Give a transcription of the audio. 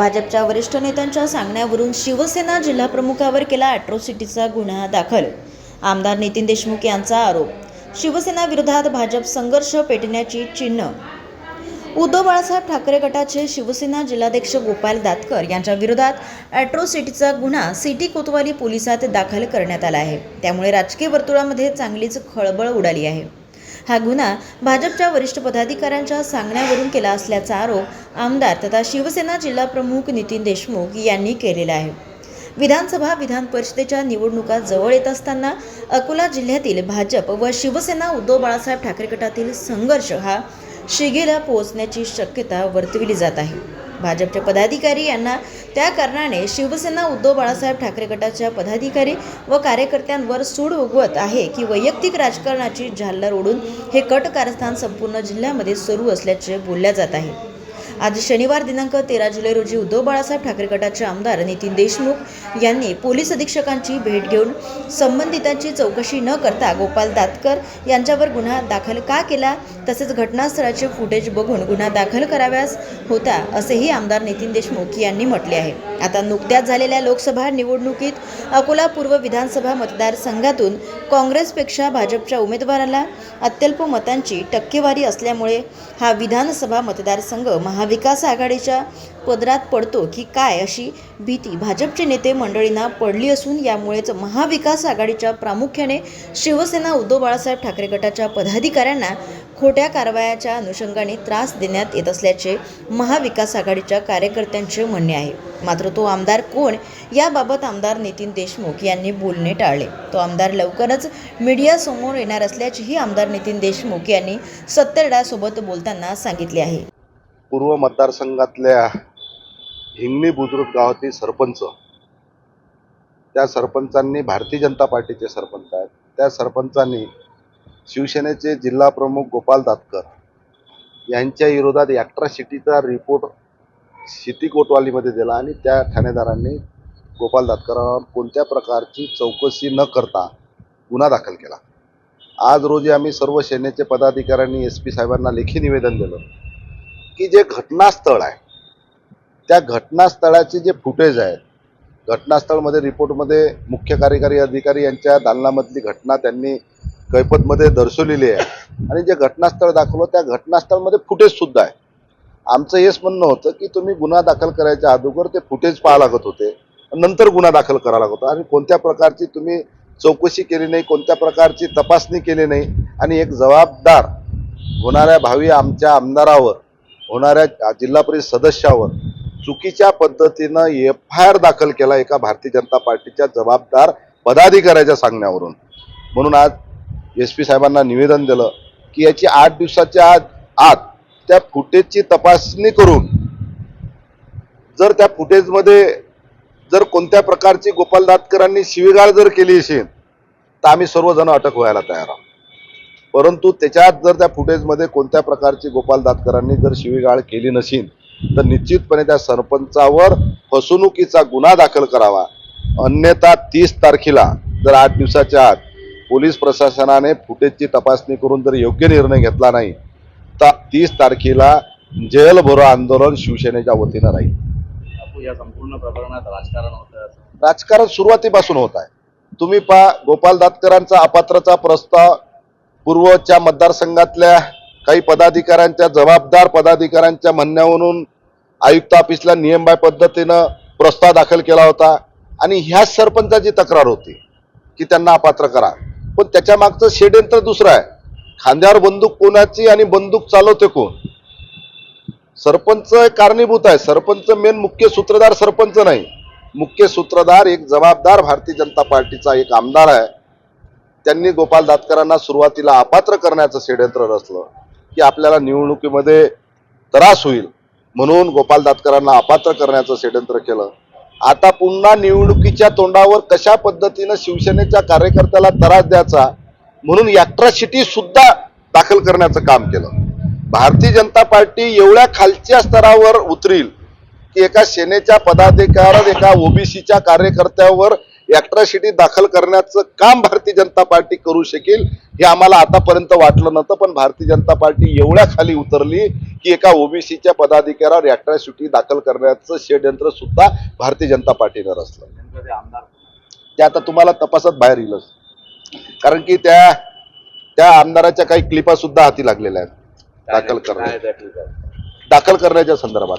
भाजपच्या वरिष्ठ नेत्यांच्या सांगण्यावरून शिवसेना जिल्हाप्रमुखावर केला अॅट्रॉसिटीचा गुन्हा दाखल. आमदार नितीन देशमुख यांचा आरोप. शिवसेना विरोधात भाजप संघर्ष पेटण्याची चिन्ह. उद्धव बाळासाहेब ठाकरे गटाचे शिवसेना जिल्हाध्यक्ष गोपाल दातकर यांच्या विरोधात अॅट्रॉसिटीचा गुन्हा सिटी कोतवाली पोलिसात दाखल करण्यात आला आहे. त्यामुळे राजकीय वर्तुळामध्ये चांगलीच खळबळ उडाली आहे. हा गुन्हा भाजपच्या वरिष्ठ पदाधिकाऱ्यांच्या सांगण्यावरून केला असल्याचा आरोप आमदार तथा शिवसेना जिल्हाप्रमुख नितीन देशमुख यांनी केलेला आहे. विधानसभा विधान परिषदेच्या निवडणुका जवळ येत असताना अकोला जिल्ह्यातील भाजप व शिवसेना उद्धव बाळासाहेब ठाकरे गटातील संघर्ष हा शिगेला पोहोचण्याची शक्यता वर्तविली जात आहे. भाजपचे पदाधिकारी यांना. त्या कारणाने शिवसेना उद्धव बाळासाहेब ठाकरे गटाच्या पदाधिकारी व कार्यकर्त्यांवर सूड उगवत आहे की वैयक्तिक राजकारणाची झाल्लर ओढून हे कट कारस्थान संपूर्ण जिल्ह्यामध्ये सुरू असल्याचे बोलल्या जात आहे. आज शनिवार दिनांक तेरा जुलै रोजी उद्धव बाळासाहेब ठाकरे गटाचे आमदार नितीन देशमुख यांनी पोलीस अधीक्षकांची भेट घेऊन संबंधितांची चौकशी न करता गोपाल दातकर यांच्यावर गुन्हा दाखल का केला? तसेच घटनास्थळाचे फुटेज बघून गुन्हा दाखल कराव्यास होता असेही आमदार नितीन देशमुख यांनी म्हटले आहे. आता नुकत्याच झालेल्या लोकसभा निवडणुकीत अकोला पूर्व विधानसभा मतदारसंघातून काँग्रेसपेक्षा भाजपच्या उमेदवाराला अत्यल्प मतांची टक्केवारी असल्यामुळे हा विधानसभा मतदारसंघ महा महाविकास आघाडीच्या पदरात पडतो की काय अशी भीती भाजपचे नेते मंडळींना पडली असून यामुळेच महाविकास आघाडीच्या प्रामुख्याने शिवसेना उद्धव बाळासाहेब ठाकरे गटाच्या पदाधिकाऱ्यांना खोट्या कारवायाच्या अनुषंगाने त्रास देण्यात येत असल्याचे महाविकास आघाडीच्या कार्यकर्त्यांचे म्हणणे आहे. मात्र तो आमदार कोण? याबाबत आमदार नितीन देशमुख यांनी बोलणे टाळले. तो आमदार लवकरच मीडियासमोर येणार असल्याचेही आमदार नितीन देशमुख यांनी सत्तरडासोबत बोलताना सांगितले आहे. पूर्व मतदारसंघातल्या हिंगणी बुद्रुक गावातील सरपंच. त्या सरपंचांनी भारतीय जनता पार्टीचे सरपंच आहेत. त्या सरपंचांनी शिवसेनेचे जिल्हा प्रमुख गोपाल दातकर यांच्या विरोधात ॲट्रॉसिटीचा रिपोर्ट सिटी कोतवालीमध्ये दिला आणि त्या ठाणेदारांनी गोपाल दातकरांवर कोणत्या प्रकारची चौकशी न करता गुन्हा दाखल केला. आज रोजी आम्ही सर्व सेनेचे पदाधिकाऱ्यांनी एस पी साहेबांना लेखी निवेदन दिलं. की जे घटनास्थळ आहे त्या घटनास्थळाचे जे फुटेज आहेत घटनास्थळमध्ये रिपोर्टमध्ये मुख्य कार्यकारी अधिकारी यांच्या दालनामधली घटना त्यांनी कैपतमध्ये दर्शवलेली आहे. आणि जे घटनास्थळ दाखवलं त्या घटनास्थळमध्ये फुटेजसुद्धा आहे. आमचं हेच म्हणणं होतं की तुम्ही गुन्हा दाखल करायच्या अगोदर ते फुटेज पाहा लागत होते नंतर गुन्हा दाखल करावा लागत होता. आणि कोणत्या प्रकारची तुम्ही चौकशी केली नाही कोणत्या प्रकारची तपासणी केली नाही आणि एक जबाबदार होणाऱ्या भावी आमच्या आमदारावर होणाऱ्या जिल्हा परिषद सदस्यावर चुकीच्या पद्धतीनं एफ आय आर दाखल केला एका भारतीय जनता पार्टीच्या जबाबदार पदाधिकाऱ्याच्या सांगण्यावरून. म्हणून आज एस पी साहेबांना निवेदन दिलं की याची आठ दिवसाच्या आत आत त्या फुटेजची तपासणी करून जर त्या फुटेजमध्ये जर कोणत्या प्रकारची गोपाल दातकरांनी शिवीगाळ जर केली असेल तर आम्ही सर्वजण अटक व्हायला तयार आहोत. परंतु त्याच्यात जर त्या फुटेजमध्ये कोणत्या प्रकारची गोपाल दातकरांनी जर शिवीगाळ केली नसेल तर निश्चितपणे त्या सरपंचावर फसवणुकीचा गुन्हा दाखल करावा. अन्यथा तीस तारखेला जर आठ दिवसाच्या आत पोलीस प्रशासनाने फुटेजची तपासणी करून जर योग्य निर्णय घेतला नाही तर तीस तारखेला जेल भरो आंदोलन शिवसेनेच्या वतीनं राहील. या संपूर्ण प्रकरणात राजकारण होतं राजकारण सुरुवातीपासून होत आहे. तुम्ही पहा गोपाल दातकरांचा अपात्रचा प्रस्ताव पूर्वच्या मतदारसंघातल्या काही पदाधिकाऱ्यांच्या जबाबदार पदाधिकाऱ्यांच्या म्हणण्यावरून आयुक्त ऑफिसला नियमबाय पद्धतीनं प्रस्ताव दाखल केला होता. आणि ह्याच सरपंचाची तक्रार होती की त्यांना अपात्र करा. पण त्याच्या मागचं षडयंत्र दुसरं आहे. खांद्यावर बंदूक कोणाची आणि बंदूक चालवते कोण? सरपंच कारणीभूत आहे. सरपंच मेन मुख्य सूत्रधार सरपंच नाही. मुख्य सूत्रधार एक जबाबदार भारतीय जनता पार्टीचा एक आमदार आहे. त्यांनी गोपाल दातकरांना सुरुवातीला अपात्र करण्याचं षडयंत्र रचलं की आपल्याला निवडणुकीमध्ये त्रास होईल म्हणून गोपाल दातकरांना अपात्र करण्याचं षडयंत्र केलं. आता पुन्हा निवडणुकीच्या तोंडावर कशा पद्धतीनं शिवसेनेच्या कार्यकर्त्याला त्रास द्यायचा म्हणून ॲट्रॉसिटी सुद्धा दाखल करण्याचं काम केलं. भारतीय जनता पार्टी एवढ्या खालच्या स्तरावर उतरील की एका सेनेच्या पदाधिकाऱ्यात एका ओबीसीच्या कार्यकर्त्यावर अॅट्रॉसिटी दाखल करण्याचं काम भारतीय जनता पार्टी करू शकेल हे आम्हाला आतापर्यंत वाटलं नव्हतं पण भारतीय जनता पार्टी एवढ्या खाली उतरली की एका ओबीसीच्या पदाधिकाऱ्यावर अॅट्रॉसिटी दाखल करण्याचं षडयंत्र सुद्धा भारतीय जनता पार्टीनं रचलं. ते आता तुम्हाला तपासात बाहेर येईलच कारण की त्या त्या आमदाराच्या काही क्लिपा सुद्धा हाती लागलेल्या आहेत. दाखल ठिकाणी? दाखल करण्याच्या संदर्भात.